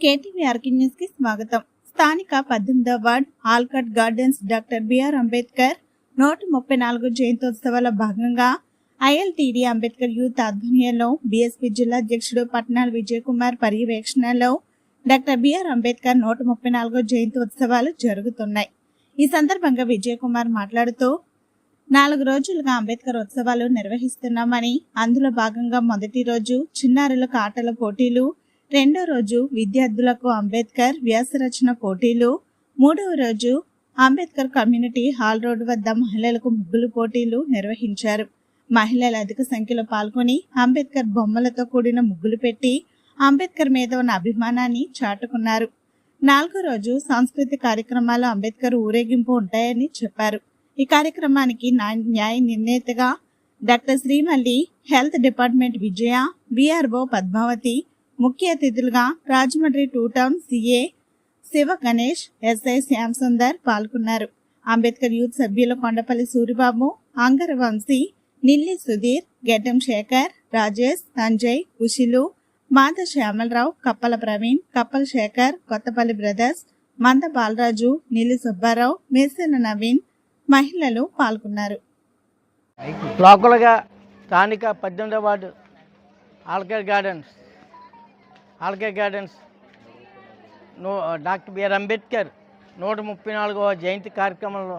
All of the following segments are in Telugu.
కేటీవీ ఆర్కి న్యూస్కి స్వాగతం స్థానిక పద్దెనిమిదవ ward Alcot Gardens doctor BR Ambedkar నూట ముప్పై నాలుగు జయంతోత్సవాల భాగంగా ఐఎల్టీడీ అంబేద్కర్ యూత్ ఆధ్వర్యంలో బీఎస్పీ జిల్లా అధ్యక్షుడు పట్నాల్ విజయ్ కుమార్ పర్యవేక్షణలో డాక్టర్ బిఆర్ అంబేద్కర్ నూట ముప్పై నాలుగో జయంతోత్సవాలు జరుగుతున్నాయి. ఈ సందర్భంగా విజయ్ కుమార్ మాట్లాడుతూ నాలుగు రోజులుగా అంబేద్కర్ ఉత్సవాలు నిర్వహిస్తున్నామని అందులో భాగంగా మొదటి రోజు చిన్నారులకు ఆటల పోటీలు రెండో రోజు విద్యార్థులకు అంబేద్కర్ వ్యాసరచన పోటీలు మూడవ రోజు అంబేద్కర్ కమ్యూనిటీ హాల్ రోడ్ వద్ద మహిళలకు ముగ్గులు పోటీలు నిర్వహించారు. మహిళలు అధిక సంఖ్యలో పాల్గొని అంబేద్కర్ బొమ్మలతో కూడిన ముగ్గులు పెట్టి అంబేద్కర్ మీద ఉన్న అభిమానాన్ని చాటుకున్నారు. నాలుగో రోజు సాంస్కృతిక కార్యక్రమాలు అంబేద్కర్ ఊరేగింపు ఉంటాయని చెప్పారు. ఈ కార్యక్రమానికి న్యాయ నిర్ణేతగా doctor Srimalli health department Vijaya VRO Padmavathi ముఖ్య అతిథులుగా Rajahmundry two town CA Shiva Ganesh SI Shyam Sundar పాల్గొన్నారు. అంబేద్కర్ యూత్ సభ్యులు కొండపల్లి సూరిబాబు అంగర వంశీ నిల్లి సుధీర్ గెడ్డం శేఖర్ రాజేష్ సంజయ్ ఉషిలు మాధ శ్యామలరావు కప్పల ప్రవీణ్ కప్పల శేఖర్ కొత్తపల్లి బ్రదర్స్ మంద బాలరాజు నిల్లి సుబ్బారావు మేసిన నవీన్ మహిళలు పాల్గొన్నారు. లోకల్గా స్థానిక పద్దెనిమిదవ ward ఆల్కే gardens ఆల్కే gardens doctor BR Ambedkar నూట ముప్పై నాలుగవ జయంతి కార్యక్రమంలో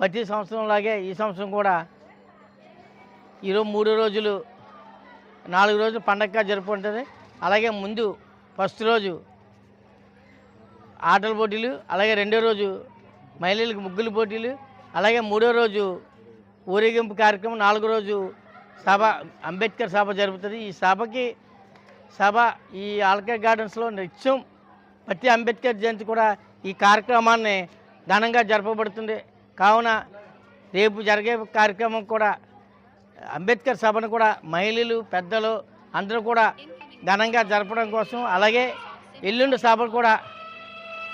ప్రతి సంవత్సరంలాగే ఈ సంవత్సరం కూడా ఈరోజు మూడు రోజులు నాలుగు రోజులు పండగగా జరుపుకుంటుంది. అలాగే ముందు ఫస్ట్ రోజు ఆటల పోటీలు అలాగే రెండో రోజు మహిళలకు ముగ్గులు పోటీలు అలాగే మూడో రోజు ఊరేగింపు కార్యక్రమం నాలుగో రోజు సభ అంబేద్కర్ సభ జరుగుతుంది ఈ సభకి సభ ఈ ఆల్కే గార్డెన్స్లో నిత్యం ప్రతి అంబేద్కర్ జయంతి కూడా ఈ కార్యక్రమాన్ని ఘనంగా జరపబడుతుంది. కావున రేపు జరిగే కార్యక్రమం కూడా అంబేద్కర్ సభను కూడా మహిళలు పెద్దలు అందరూ కూడా ఘనంగా జరపడం కోసం అలాగే ఎల్లుండి సభను కూడా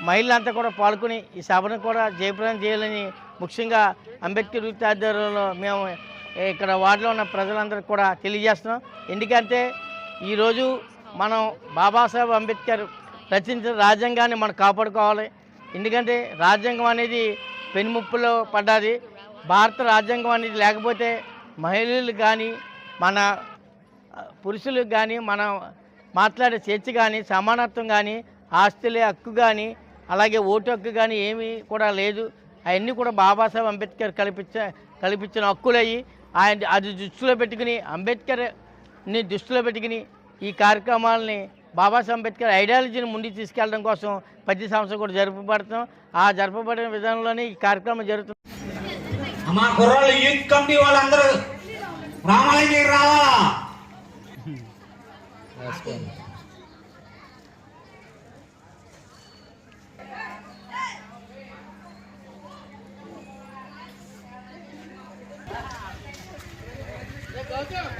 మహిళలంతా కూడా పాల్గొని ఈ సభను కూడా జయప్రదం చేయాలని ముఖ్యంగా అంబేద్కర్ వృత్తి ఆధ్వర్యంలో మేము ఇక్కడ వార్డులో ఉన్న ప్రజలందరికీ కూడా తెలియజేస్తున్నాం. ఎందుకంటే ఈరోజు మనం బాబాసాహెబ్ అంబేద్కర్ రచించిన రాజ్యాంగాన్ని మనం కాపాడుకోవాలి. ఎందుకంటే రాజ్యాంగం అనేది పెనుముప్పులో పడ్డది. భారత రాజ్యాంగం అనేది లేకపోతే మహిళలు కానీ మన పురుషులకు కానీ మన మాట్లాడే స్వేచ్ఛ కానీ సమానత్వం కానీ ఆస్తులే హక్కు కానీ అలాగే ఓటు హక్కు కానీ ఏమీ కూడా లేదు. అవన్నీ కూడా బాబాసాహెబ్ అంబేద్కర్ కల్పించ కల్పించిన హక్కులయ్యి ఆయన అది దృష్టిలో పెట్టుకుని అంబేద్కర్ని దృష్టిలో పెట్టుకుని ఈ కార్యక్రమాలని బాబాసాహెబ్ అంబేద్కర్ ఐడియాలజీని ముందుకు తీసుకెళ్ళడం కోసం ప్రతి సంవత్సరం కూడా జరుపుబడతాం ఆ జరపబడిన విధానంలోనే ఈ కార్యక్రమం జరుగుతుంది Let's go.